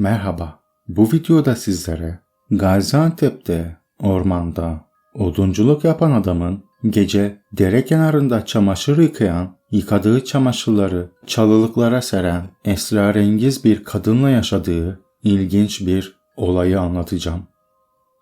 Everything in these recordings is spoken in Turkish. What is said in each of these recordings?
Merhaba. Bu videoda sizlere Gaziantep'te ormanda odunculuk yapan adamın gece dere kenarında çamaşır yıkayan, yıkadığı çamaşırları çalılıklara seren esrarengiz bir kadınla yaşadığı ilginç bir olayı anlatacağım.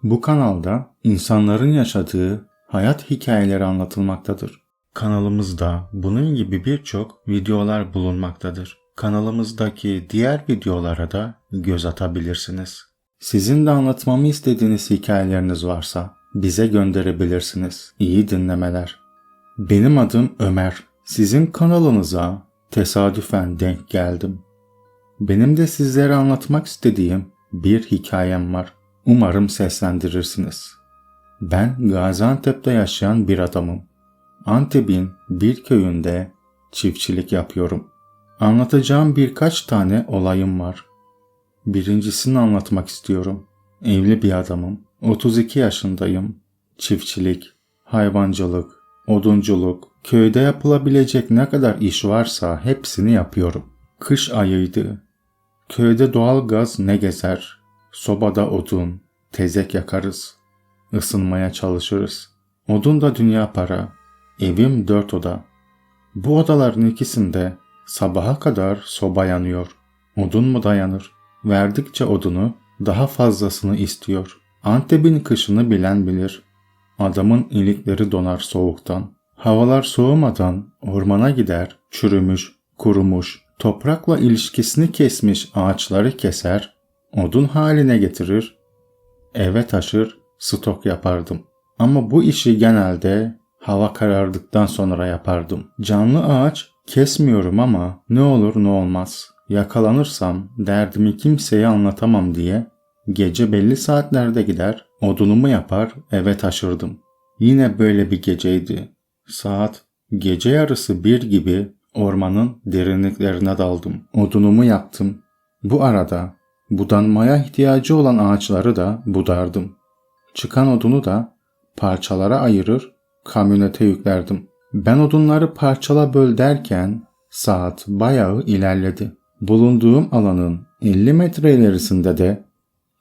Bu kanalda insanların yaşadığı hayat hikayeleri anlatılmaktadır. Kanalımızda bunun gibi birçok videolar bulunmaktadır. Kanalımızdaki diğer videolara da göz atabilirsiniz. Sizin de anlatmamı istediğiniz hikayeleriniz varsa bize gönderebilirsiniz. İyi dinlemeler. Benim adım Ömer. Sizin kanalınıza tesadüfen denk geldim. Benim de sizlere anlatmak istediğim bir hikayem var. Umarım seslendirirsiniz. Ben Gaziantep'te yaşayan bir adamım. Antep'in bir köyünde çiftçilik yapıyorum. Anlatacağım birkaç tane olayım var. Birincisini anlatmak istiyorum. Evli bir adamım. 32 yaşındayım. Çiftçilik, hayvancılık, odunculuk, köyde yapılabilecek ne kadar iş varsa hepsini yapıyorum. Kış ayıydı. Köyde doğal gaz ne gezer? Sobada odun, tezek yakarız. Isınmaya çalışırız. Odun da dünya para. Evim dört oda. Bu odaların ikisinde sabaha kadar soba yanıyor. Odun mu dayanır? Verdikçe odunu daha fazlasını istiyor. Antep'in kışını bilen bilir. Adamın ilikleri donar soğuktan. Havalar soğumadan ormana gider, çürümüş, kurumuş, toprakla ilişkisini kesmiş ağaçları keser, odun haline getirir, eve taşır, stok yapardım. Ama bu işi genelde hava karardıktan sonra yapardım. Canlı ağaç kesmiyorum ama ne olur ne olmaz. Yakalanırsam derdimi kimseye anlatamam diye gece belli saatlerde gider, odunumu yapar eve taşırdım. Yine böyle bir geceydi. Saat gece yarısı bir gibi ormanın derinliklerine daldım. Odunumu yaktım. Bu arada budanmaya ihtiyacı olan ağaçları da budardım. Çıkan odunu da parçalara ayırır, kamyonete yüklerdim. Ben odunları parçala böl derken saat bayağı ilerledi. Bulunduğum alanın 50 metre ilerisinde de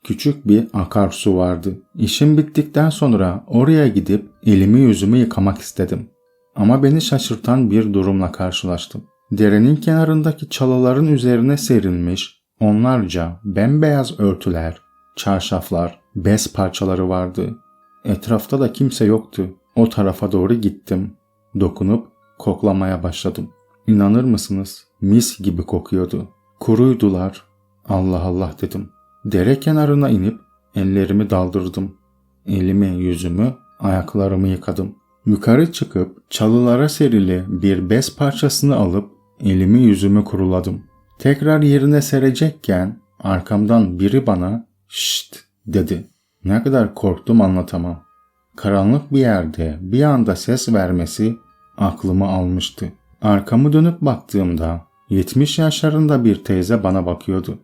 küçük bir akarsu vardı. İşim bittikten sonra oraya gidip elimi yüzümü yıkamak istedim. Ama beni şaşırtan bir durumla karşılaştım. Derenin kenarındaki çalıların üzerine serilmiş onlarca bembeyaz örtüler, çarşaflar, bez parçaları vardı. Etrafta da kimse yoktu. O tarafa doğru gittim. Dokunup koklamaya başladım. İnanır mısınız? Mis gibi kokuyordu. Kuruydular. Allah Allah dedim. Dere kenarına inip ellerimi daldırdım. Elimi, yüzümü, ayaklarımı yıkadım. Yukarı çıkıp çalılara serili bir bez parçasını alıp elimi yüzümü kuruladım. Tekrar yerine serecekken arkamdan biri bana şşt dedi. Ne kadar korktum anlatamam. Karanlık bir yerde bir anda ses vermesi aklımı almıştı. Arkamı dönüp baktığımda 70 yaşlarında bir teyze bana bakıyordu.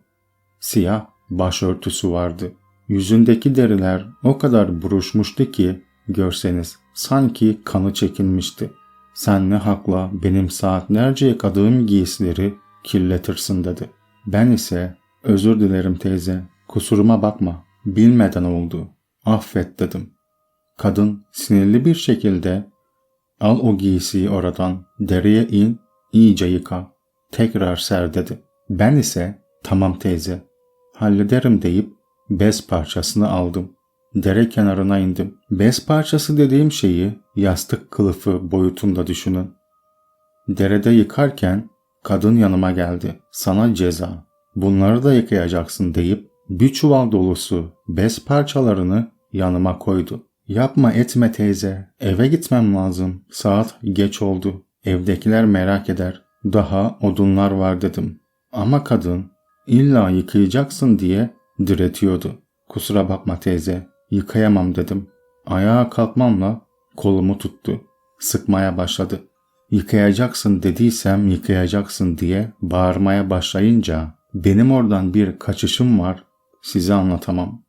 Siyah başörtüsü vardı. Yüzündeki deriler o kadar buruşmuştu ki görseniz sanki kanı çekilmişti. Sen ne hakla benim saatlerce yıkadığım giysileri kirletirsin dedi. Ben ise özür dilerim teyze kusuruma bakma bilmeden oldu affet dedim. Kadın sinirli bir şekilde al o giysiyi oradan dereye in iyice yıka tekrar ser dedi. Ben ise tamam teyze hallederim deyip bez parçasını aldım. Dere kenarına indim. Bez parçası dediğim şeyi yastık kılıfı boyutunda düşünün. Derede yıkarken kadın yanıma geldi. Sana ceza. Bunları da yıkayacaksın deyip bir çuval dolusu bez parçalarını yanıma koydu. Yapma etme teyze. Eve gitmem lazım. Saat geç oldu. Evdekiler merak eder. Daha odunlar var dedim. Ama kadın illa yıkayacaksın diye diretiyordu. Kusura bakma teyze. Yıkayamam dedim. Ayağa kalkmamla kolumu tuttu. Sıkmaya başladı. Yıkayacaksın dediysem yıkayacaksın diye bağırmaya başlayınca benim oradan bir kaçışım var size anlatamam.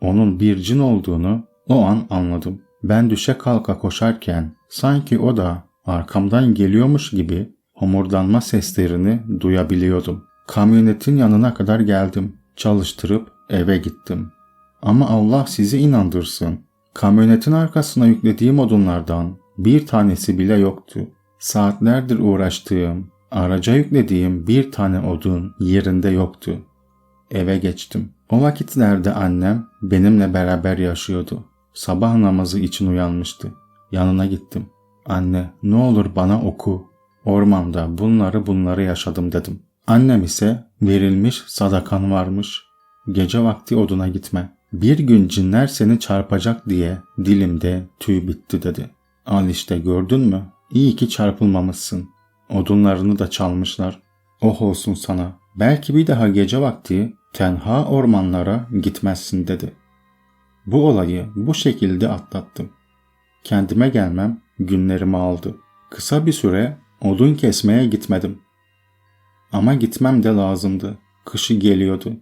Onun bir cin olduğunu o an anladım. Ben düşe kalka koşarken sanki o da arkamdan geliyormuş gibi homurdanma seslerini duyabiliyordum. Kamyonetin yanına kadar geldim. çalıştırıp eve gittim. Ama Allah sizi inandırsın. Kamyonetin arkasına yüklediğim odunlardan bir tanesi bile yoktu. Saatlerdir uğraştığım, araca yüklediğim bir tane odun yerinde yoktu. Eve geçtim. O vakitlerde annem benimle beraber yaşıyordu. Sabah namazı için uyanmıştı. Yanına gittim. Anne ne olur bana oku. Ormanda bunları bunları yaşadım dedim. Annem ise verilmiş sadakan varmış. Gece vakti oduna gitme. Bir gün cinler seni çarpacak diye dilimde tüy bitti dedi. Al işte gördün mü? İyi ki çarpılmamışsın. Odunlarını da çalmışlar. Oh olsun sana. Belki bir daha gece vakti tenha ormanlara gitmezsin dedi. Bu olayı bu şekilde atlattım. Kendime gelmem günlerimi aldı. Kısa bir süre odun kesmeye gitmedim. Ama gitmem de lazımdı. Kışı geliyordu.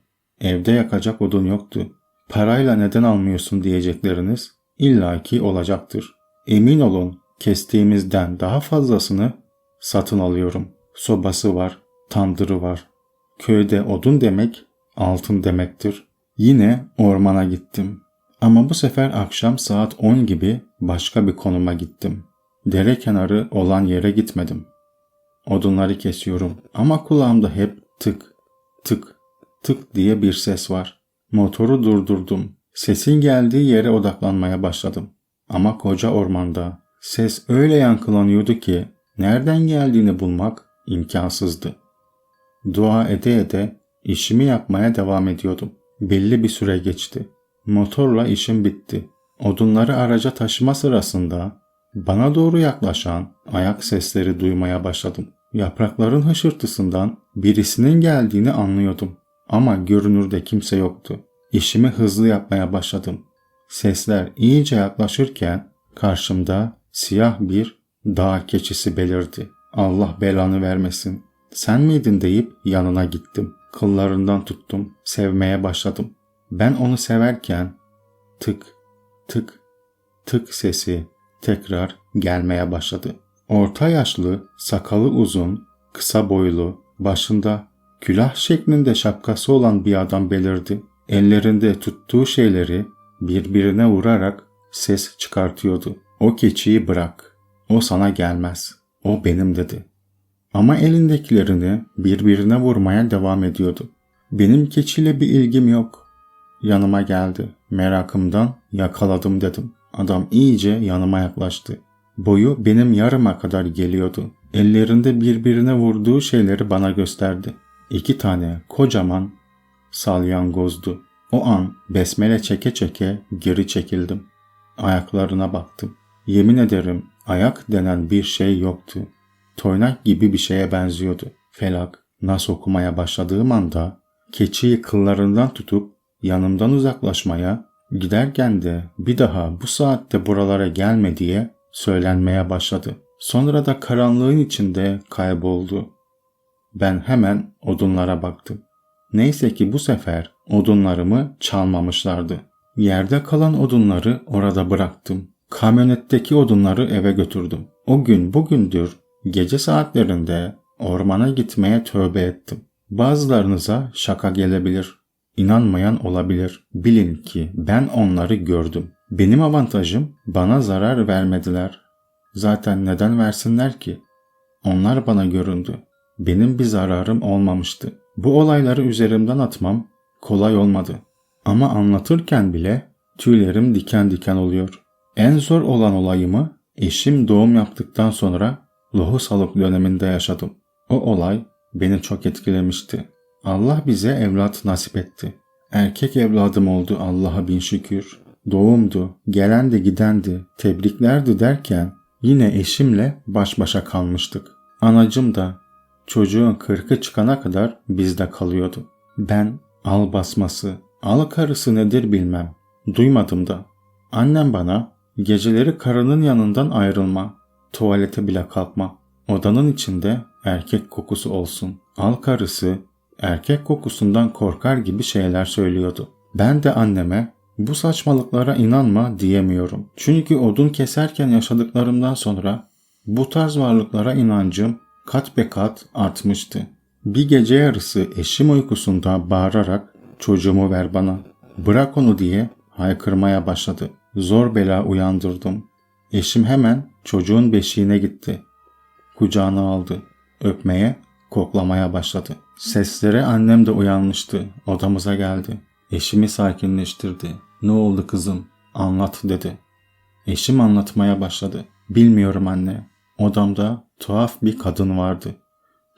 Evde yakacak odun yoktu. Parayla neden almıyorsun diyecekleriniz illaki olacaktır. Emin olun kestiğimizden daha fazlasını satın alıyorum. Sobası var, tandırı var. Köyde odun demek altın demektir. Yine ormana gittim. Ama bu sefer akşam saat 10 gibi başka bir konuma gittim. Dere kenarı olan yere gitmedim. Odunları kesiyorum ama kulağımda hep tık, tık, tık diye bir ses var. Motoru durdurdum. Sesin geldiği yere odaklanmaya başladım. Ama koca ormanda ses öyle yankılanıyordu ki nereden geldiğini bulmak imkansızdı. Dua ede ede işimi yapmaya devam ediyordum. Belli bir süre geçti. Motorla işim bitti. Odunları araca taşıma sırasında bana doğru yaklaşan ayak sesleri duymaya başladım. Yaprakların hışırtısından birisinin geldiğini anlıyordum. Ama görünürde kimse yoktu. İşimi hızlı yapmaya başladım. Sesler iyice yaklaşırken karşımda siyah bir dağ keçisi belirdi. Allah belanı vermesin. Sen miydin deyip yanına gittim. Kıllarından tuttum. Sevmeye başladım. Ben onu severken tık tık tık sesi tekrar gelmeye başladı. Orta yaşlı, sakalı uzun, kısa boylu, başında külah şeklinde şapkası olan bir adam belirdi. Ellerinde tuttuğu şeyleri birbirine vurarak ses çıkartıyordu. O keçiyi bırak. O sana gelmez. O benim dedi. Ama elindekilerini birbirine vurmaya devam ediyordu. Benim keçiyle bir ilgim yok. Yanıma geldi. Merakımdan yakaladım dedim. Adam iyice yanıma yaklaştı. Boyu benim yarıma kadar geliyordu. Ellerinde birbirine vurduğu şeyleri bana gösterdi. İki tane kocaman salyangozdu. O an besmele çeke çeke geri çekildim. Ayaklarına baktım. Yemin ederim ayak denen bir şey yoktu. Toynak gibi bir şeye benziyordu. Felak nas okumaya başladığım anda keçiyi kıllarından tutup yanımdan uzaklaşmaya, giderken de bir daha bu saatte buralara gelme diye söylenmeye başladı. Sonra da karanlığın içinde kayboldu. Ben hemen odunlara baktım. Neyse ki bu sefer odunlarımı çalmamışlardı. Yerde kalan odunları orada bıraktım. Kamyonetteki odunları eve götürdüm. O gün bugündür gece saatlerinde ormana gitmeye tövbe ettim. Bazılarınıza şaka gelebilir. İnanmayan olabilir. Bilin ki ben onları gördüm. Benim avantajım bana zarar vermediler. Zaten neden versinler ki? Onlar bana göründü. Benim bir zararım olmamıştı. Bu olayları üzerimden atmam kolay olmadı. Ama anlatırken bile tüylerim diken diken oluyor. En zor olan olayımı eşim doğum yaptıktan sonra lohusalık döneminde yaşadım. O olay beni çok etkilemişti. Allah bize evlat nasip etti. Erkek evladım oldu Allah'a bin şükür. Doğumdu, gelendi gidendi, tebriklerdi derken yine eşimle baş başa kalmıştık. Anacım da çocuğun kırkı çıkana kadar bizde kalıyordu. Ben al basması, al karısı nedir bilmem. Duymadım da. Annem bana geceleri karının yanından ayrılma, tuvalete bile kalkma. Odanın içinde erkek kokusu olsun. Al karısı erkek kokusundan korkar gibi şeyler söylüyordu. Ben de anneme bu saçmalıklara inanma diyemiyorum. Çünkü odun keserken yaşadıklarımdan sonra bu tarz varlıklara inancım kat be kat artmıştı. Bir gece yarısı eşim uykusunda bağırarak çocuğumu ver bana. Bırak onu diye haykırmaya başladı. Zor bela uyandırdım. Eşim hemen çocuğun beşiğine gitti. Kucağına aldı. Öpmeye, koklamaya başladı. Seslere annem de uyanmıştı. Odamıza geldi. Eşimi sakinleştirdi. Ne oldu kızım? Anlat dedi. Eşim anlatmaya başladı. Bilmiyorum anne. Odamda tuhaf bir kadın vardı.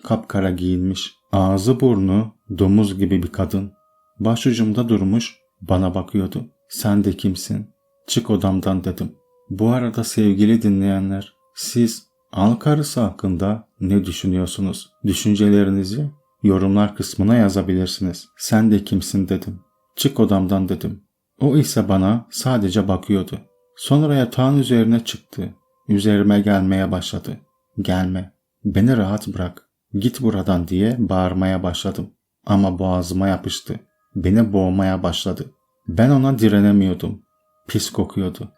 Kapkara giyinmiş. Ağzı burnu domuz gibi bir kadın. Başucumda durmuş bana bakıyordu. Sen de kimsin? Çık odamdan dedim. Bu arada sevgili dinleyenler, siz al karısı hakkında ne düşünüyorsunuz? Düşüncelerinizi yorumlar kısmına yazabilirsiniz. Sen de kimsin dedim. Çık odamdan dedim. O ise bana sadece bakıyordu. Sonra yatağın üzerine çıktı. Üzerime gelmeye başladı. Gelme. Beni rahat bırak. Git buradan diye bağırmaya başladım. Ama boğazıma yapıştı. Beni boğmaya başladı. Ben ona direnemiyordum. Pis kokuyordu.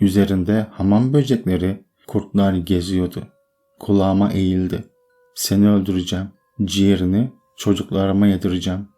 Üzerinde hamam böcekleri, kurtlar geziyordu. Kulağıma eğildi. Seni öldüreceğim. Ciğerini çocuklarıma yedireceğim.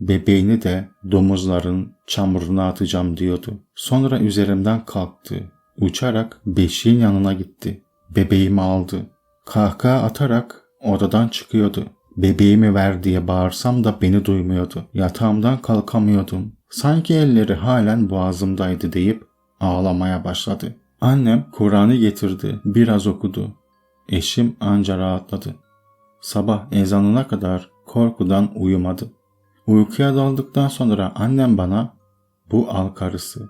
Bebeğini de domuzların çamuruna atacağım diyordu. Sonra üzerimden kalktı. Uçarak beşiğin yanına gitti. Bebeğimi aldı. Kahkaha atarak odadan çıkıyordu. Bebeğimi ver diye bağırsam da beni duymuyordu. Yatağımdan kalkamıyordum. Sanki elleri halen boğazımdaydı deyip ağlamaya başladı. Annem Kur'an'ı getirdi. Biraz okudu. Eşim anca rahatladı. Sabah ezanına kadar korkudan uyumadı. Uykuya daldıktan sonra annem bana bu al karısı.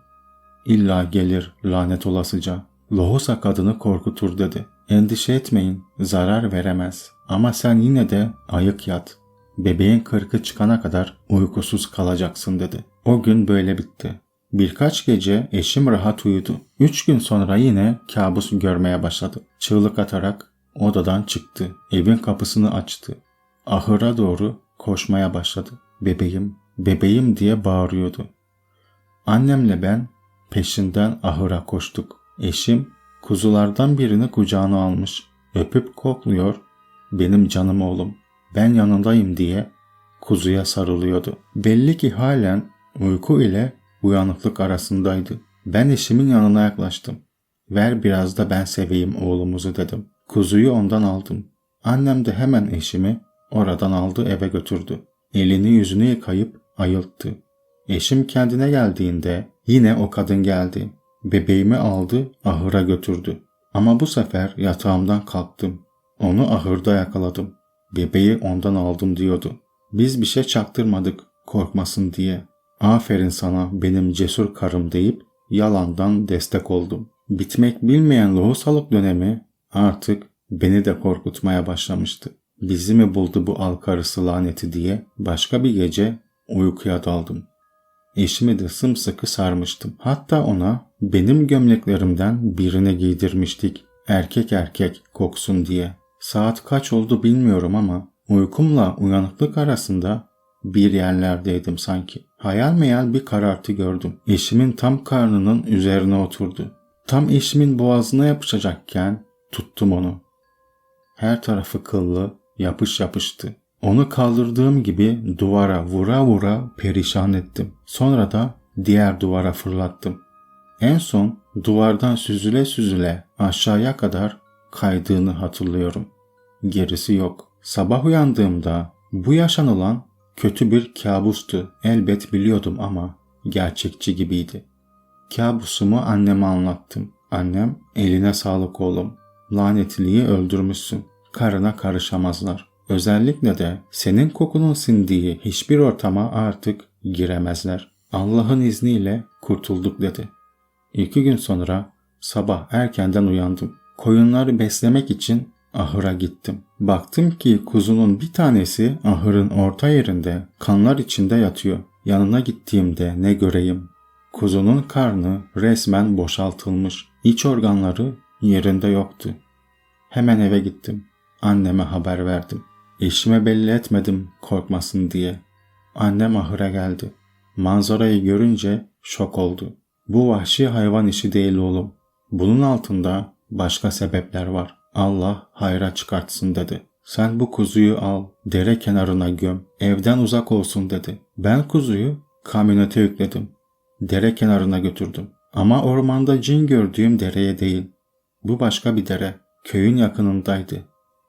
İlla gelir lanet olasıca. Lohusa kadını korkutur dedi. Endişe etmeyin zarar veremez. Ama sen yine de ayık yat. Bebeğin kırkı çıkana kadar uykusuz kalacaksın dedi. O gün böyle bitti. Birkaç gece eşim rahat uyudu. Üç gün sonra yine kabus görmeye başladı. Çığlık atarak odadan çıktı. Evin kapısını açtı. Ahıra doğru koşmaya başladı. Bebeğim, bebeğim diye bağırıyordu. Annemle ben peşinden ahıra koştuk. Eşim kuzulardan birini kucağına almış. Öpüp kokluyor. Benim canım oğlum, ben yanındayım diye kuzuya sarılıyordu. Belli ki halen uyku ile uyanıklık arasındaydı. Ben eşimin yanına yaklaştım. Ver biraz da ben seveyim oğlumuzu dedim. Kuzuyu ondan aldım. Annem de hemen eşimi oradan aldı eve götürdü. Elini yüzünü yıkayıp ayılttı. Eşim kendine geldiğinde yine o kadın geldi. Bebeğimi aldı ahıra götürdü. Ama bu sefer yatağımdan kalktım. Onu ahırda yakaladım. Bebeği ondan aldım diyordu. Biz bir şey çaktırmadık korkmasın diye. Aferin sana benim cesur karım deyip yalandan destek oldum. Bitmek bilmeyen lohusalık dönemi artık beni de korkutmaya başlamıştı. Bizi mi buldu bu al karısı laneti diye başka bir gece uykuya daldım. Eşimi de sımsıkı sarmıştım. Hatta ona benim gömleklerimden birini giydirmiştik. Erkek erkek koksun diye. Saat kaç oldu bilmiyorum ama uykumla uyanıklık arasında bir yerlerdeydim sanki. Hayal meyal bir karartı gördüm. Eşimin tam karnının üzerine oturdu. Tam eşimin boğazına yapışacakken tuttum onu. Her tarafı kıllı, yapış yapıştı. Onu kaldırdığım gibi duvara vura vura perişan ettim. Sonra da diğer duvara fırlattım. En son duvardan süzüle süzüle aşağıya kadar kaydığını hatırlıyorum. Gerisi yok. Sabah uyandığımda bu yaşanılan kötü bir kabustu. Elbet biliyordum ama gerçekçi gibiydi. Kabusumu anneme anlattım. Annem eline sağlık oğlum. Lanetliyi öldürmüşsün. Karına karışamazlar. Özellikle de senin kokunun sindiği hiçbir ortama artık giremezler. Allah'ın izniyle kurtulduk dedi. İki gün sonra sabah erkenden uyandım. Koyunları beslemek için ahıra gittim. Baktım ki kuzunun bir tanesi ahırın orta yerinde kanlar içinde yatıyor. Yanına gittiğimde ne göreyim? Kuzunun karnı resmen boşaltılmış. İç organları yerinde yoktu. Hemen eve gittim. Anneme haber verdim. Eşime belli etmedim korkmasın diye. Annem ahıra geldi. Manzarayı görünce şok oldu. Bu vahşi hayvan işi değil oğlum. Bunun altında başka sebepler var. Allah hayra çıkartsın dedi. Sen bu kuzuyu al, dere kenarına göm, evden uzak olsun dedi. Ben kuzuyu kamyonete yükledim. Dere kenarına götürdüm. Ama ormanda cin gördüğüm dereye değil. Bu başka bir dere. Köyün yakınındaydı.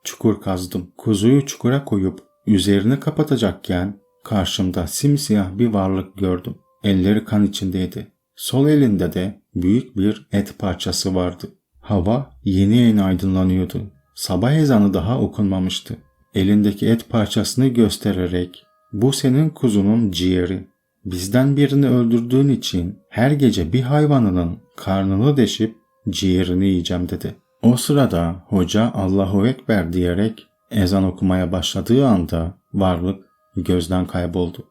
Çukur kazdım. Kuzuyu çukura koyup üzerini kapatacakken karşımda simsiyah bir varlık gördüm. Elleri kan içindeydi. Sol elinde de büyük bir et parçası vardı. Hava yeni yeni aydınlanıyordu. Sabah ezanı daha okunmamıştı. Elindeki et parçasını göstererek bu senin kuzunun ciğeri. Bizden birini öldürdüğün için her gece bir hayvanının karnını deşip ciğerini yiyeceğim dedi. O sırada hoca Allahu Ekber diyerek ezan okumaya başladığı anda varlık gözden kayboldu.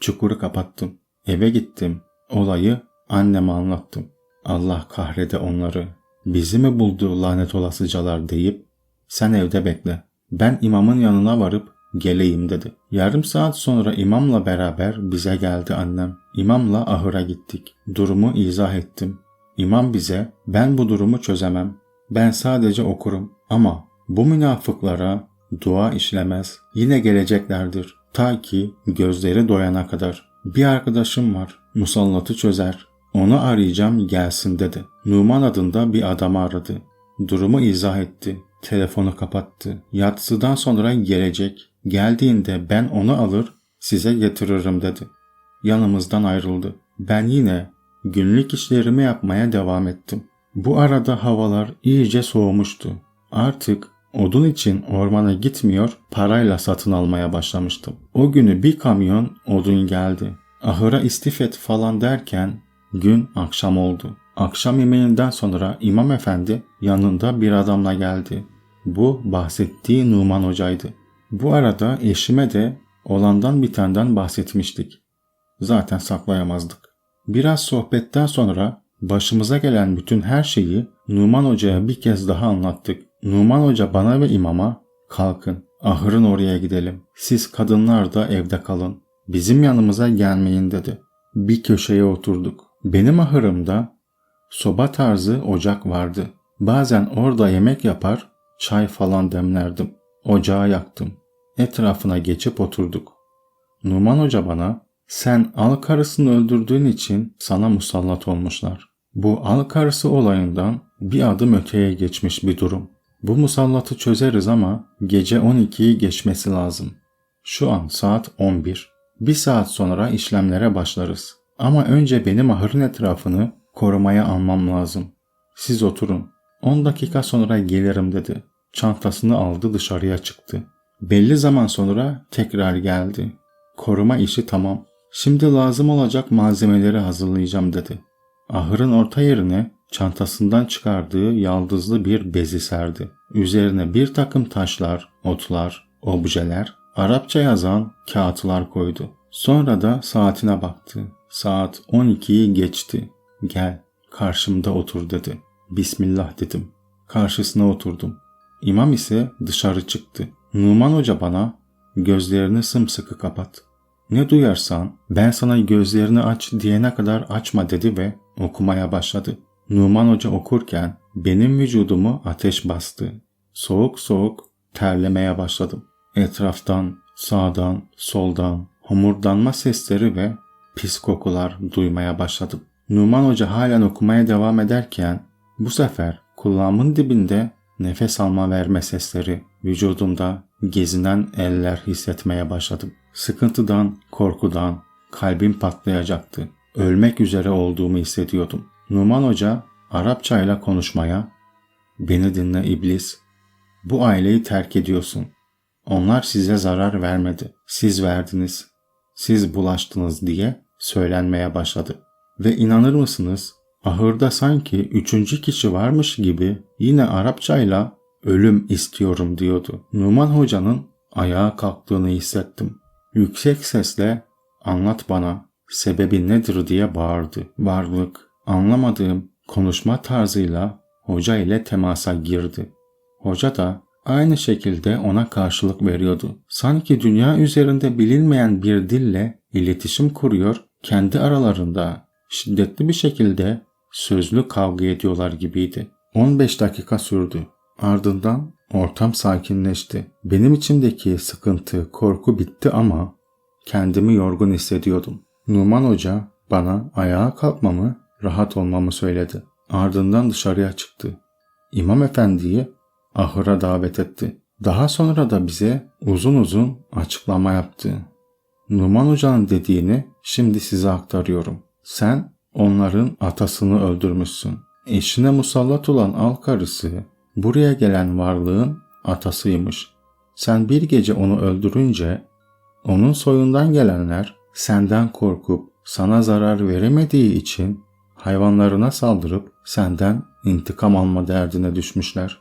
Çukuru kapattım. Eve gittim. Olayı anneme anlattım. Allah kahrede onları. Bizi mi buldu lanet olasıcalar deyip sen evde bekle. Ben imamın yanına varıp geleyim dedi. Yarım saat sonra imamla beraber bize geldi annem. İmamla ahıra gittik. Durumu izah ettim. İmam bize ben bu durumu çözemem. Ben sadece okurum ama bu münafıklara dua işlemez. Yine geleceklerdir. Ta ki gözleri doyana kadar. Bir arkadaşım var. Musallatı çözer. Onu arayacağım gelsin dedi. Numan adında bir adamı aradı. Durumu izah etti. Telefonu kapattı. Yatsıdan sonra gelecek. Geldiğinde ben onu alır size getiririm dedi. Yanımızdan ayrıldı. Ben yine günlük işlerimi yapmaya devam ettim. Bu arada havalar iyice soğumuştu. Artık odun için ormana gitmiyor, parayla satın almaya başlamıştım. O günü bir kamyon odun geldi. Ahıra istifet falan derken gün akşam oldu. Akşam yemeğinden sonra İmam Efendi yanında bir adamla geldi. Bu bahsettiği Numan Hoca'ydı. Bu arada eşime de olandan bitenden bahsetmiştik. Zaten saklayamazdık. Biraz sohbetten sonra başımıza gelen bütün her şeyi Numan Hoca'ya bir kez daha anlattık. Numan Hoca bana ve imama kalkın ahırın oraya gidelim. Siz kadınlar da evde kalın. Bizim yanımıza gelmeyin dedi. Bir köşeye oturduk. Benim ahırımda soba tarzı ocak vardı. Bazen orada yemek yapar, çay falan demlerdim. Ocağı yaktım. Etrafına geçip oturduk. Numan Hoca bana sen al karısını öldürdüğün için sana musallat olmuşlar. Bu al karısı olayından bir adım öteye geçmiş bir durum. Bu musallatı çözeriz ama gece 12'yi geçmesi lazım. Şu an saat 11. Bir saat sonra işlemlere başlarız. Ama önce benim ahırın etrafını korumaya almam lazım. Siz oturun. 10 dakika sonra gelirim dedi. Çantasını aldı dışarıya çıktı. Belli zaman sonra tekrar geldi. Koruma işi tamam. Şimdi lazım olacak malzemeleri hazırlayacağım dedi. Ahırın orta yerine çantasından çıkardığı yaldızlı bir bezi serdi. Üzerine bir takım taşlar, otlar, objeler, Arapça yazan kağıtlar koydu. Sonra da saatine baktı. Saat 12'yi geçti. Gel, karşımda otur dedi. Bismillah dedim. Karşısına oturdum. İmam ise dışarı çıktı. Numan Hoca bana gözlerini sımsıkı kapat. Ne duyarsan ben sana gözlerini aç diyene kadar açma dedi ve okumaya başladı. Numan Hoca okurken benim vücudumu ateş bastı. Soğuk soğuk terlemeye başladım. Etraftan, sağdan, soldan homurdanma sesleri ve pis kokular duymaya başladım. Numan Hoca halen okumaya devam ederken bu sefer kulağımın dibinde nefes alma verme sesleri, vücudumda gezinen eller hissetmeye başladım. Sıkıntıdan, korkudan kalbim patlayacaktı. Ölmek üzere olduğumu hissediyordum. Numan Hoca Arapça ile konuşmaya, beni dinle iblis, bu aileyi terk ediyorsun. Onlar size zarar vermedi. Siz verdiniz. Siz bulaştınız diye söylenmeye başladı. Ve inanır mısınız? Ahırda sanki üçüncü kişi varmış gibi yine Arapçayla ölüm istiyorum diyordu. Numan Hoca'nın ayağa kalktığını hissettim. Yüksek sesle anlat bana sebebi nedir diye bağırdı. Varlık anlamadığım konuşma tarzıyla hoca ile temasa girdi. Hoca da aynı şekilde ona karşılık veriyordu. Sanki dünya üzerinde bilinmeyen bir dille iletişim kuruyor, kendi aralarında şiddetli bir şekilde sözlü kavga ediyorlar gibiydi. 15 dakika sürdü. Ardından ortam sakinleşti. Benim içimdeki sıkıntı, korku bitti ama kendimi yorgun hissediyordum. Numan Hoca bana ayağa kalkmamı, rahat olmamı söyledi. Ardından dışarıya çıktı. İmam Efendi'yi ahıra davet etti. Daha sonra da bize uzun uzun açıklama yaptı. Numan Hoca'nın dediğini şimdi size aktarıyorum. Sen onların atasını öldürmüşsün. Eşine musallat olan al karısı buraya gelen varlığın atasıymış. Sen bir gece onu öldürünce onun soyundan gelenler senden korkup sana zarar veremediği için hayvanlarına saldırıp senden intikam alma derdine düşmüşler.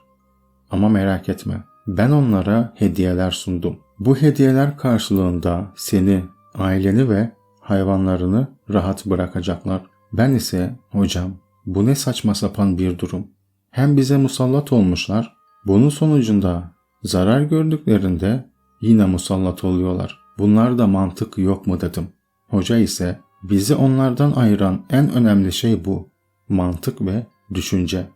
Ama merak etme, ben onlara hediyeler sundum. Bu hediyeler karşılığında seni, aileni ve hayvanlarını rahat bırakacaklar. Ben ise hocam bu ne saçma sapan bir durum. Hem bize musallat olmuşlar, bunun sonucunda zarar gördüklerinde yine musallat oluyorlar. Bunlarda mantık yok mu dedim. Hoca ise bizi onlardan ayıran en önemli şey bu. Mantık ve düşünce.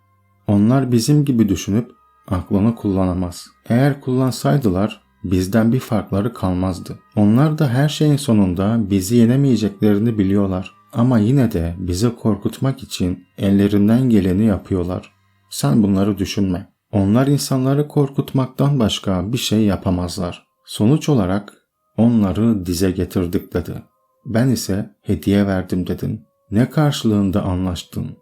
Onlar bizim gibi düşünüp aklını kullanamaz. Eğer kullansaydılar bizden bir farkları kalmazdı. Onlar da her şeyin sonunda bizi yenemeyeceklerini biliyorlar. Ama yine de bizi korkutmak için ellerinden geleni yapıyorlar. Sen bunları düşünme. Onlar insanları korkutmaktan başka bir şey yapamazlar. Sonuç olarak onları dize getirdik dedi. Ben ise hediye verdim dedin. Ne karşılığında anlaştın?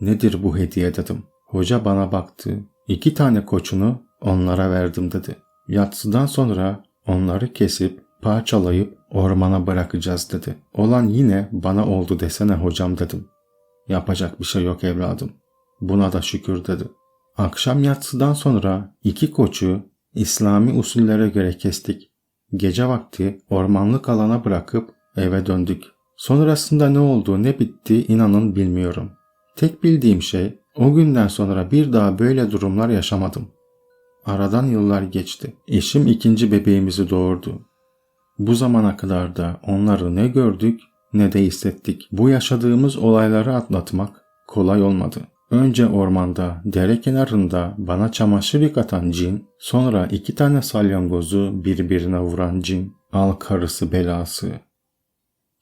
Nedir bu hediye dedim. Hoca bana baktı. İki tane koçunu onlara verdim dedi. Yatsıdan sonra onları kesip parçalayıp ormana bırakacağız dedi. Olan yine bana oldu desene hocam dedim. Yapacak bir şey yok evladım. Buna da şükür dedi. Akşam yatsıdan sonra iki koçu İslami usullere göre kestik. Gece vakti ormanlık alana bırakıp eve döndük. Sonrasında ne oldu ne bitti inanın bilmiyorum. Tek bildiğim şey o günden sonra bir daha böyle durumlar yaşamadım. Aradan yıllar geçti. Eşim ikinci bebeğimizi doğurdu. Bu zamana kadar da onları ne gördük ne de hissettik. Bu yaşadığımız olayları atlatmak kolay olmadı. Önce ormanda, dere kenarında bana çamaşır yıkatan cin, sonra iki tane salyangozu birbirine vuran cin, al karısı belası.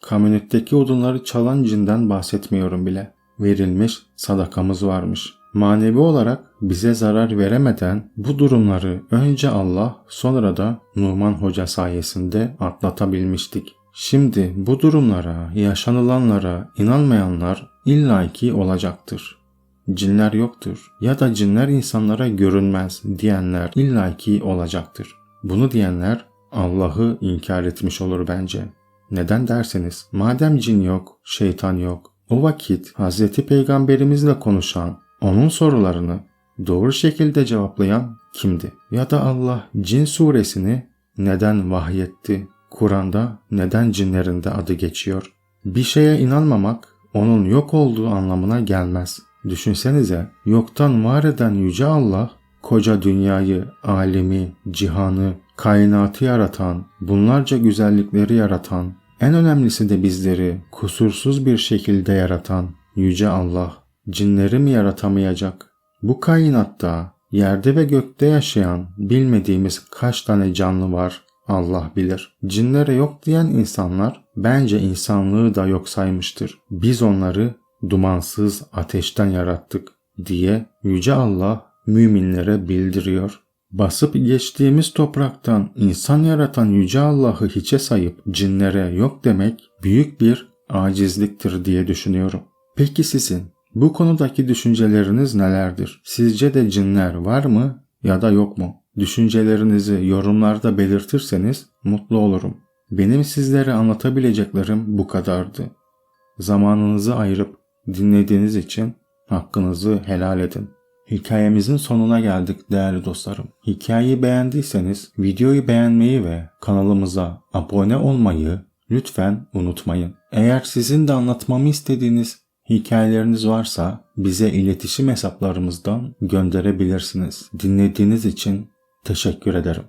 Kamyonetteki odunları çalan cinden bahsetmiyorum bile. Verilmiş sadakamız varmış. Manevi olarak bize zarar veremeden bu durumları önce Allah sonra da Numan Hoca sayesinde atlatabilmiştik. Şimdi bu durumlara, yaşanılanlara inanmayanlar illaki olacaktır. Cinler yoktur ya da cinler insanlara görünmez diyenler illaki olacaktır. Bunu diyenler Allah'ı inkar etmiş olur bence. Neden derseniz madem cin yok, şeytan yok, o vakit Hz. Peygamberimizle konuşan, onun sorularını doğru şekilde cevaplayan kimdi? Ya da Allah cin suresini neden vahyetti? Kur'an'da neden cinlerin de adı geçiyor? Bir şeye inanmamak onun yok olduğu anlamına gelmez. Düşünsenize yoktan var eden yüce Allah koca dünyayı, alemi, cihanı, kainatı yaratan, bunlarca güzellikleri yaratan, en önemlisi de bizleri kusursuz bir şekilde yaratan yüce Allah cinleri mi yaratamayacak? Bu kainatta yerde ve gökte yaşayan bilmediğimiz kaç tane canlı var Allah bilir. Cinlere yok diyen insanlar bence insanlığı da yok saymıştır. Biz onları dumansız ateşten yarattık diye Yüce Allah müminlere bildiriyor. Basıp geçtiğimiz topraktan insan yaratan Yüce Allah'ı hiçe sayıp cinlere yok demek büyük bir acizliktir diye düşünüyorum. Peki sizin bu konudaki düşünceleriniz nelerdir? Sizce de cinler var mı ya da yok mu? Düşüncelerinizi yorumlarda belirtirseniz mutlu olurum. Benim sizlere anlatabileceklerim bu kadardı. Zamanınızı ayırıp dinlediğiniz için hakkınızı helal edin. Hikayemizin sonuna geldik değerli dostlarım. Hikayeyi beğendiyseniz videoyu beğenmeyi ve kanalımıza abone olmayı lütfen unutmayın. Eğer sizin de anlatmamı istediğiniz hikayeleriniz varsa bize iletişim hesaplarımızdan gönderebilirsiniz. Dinlediğiniz için teşekkür ederim.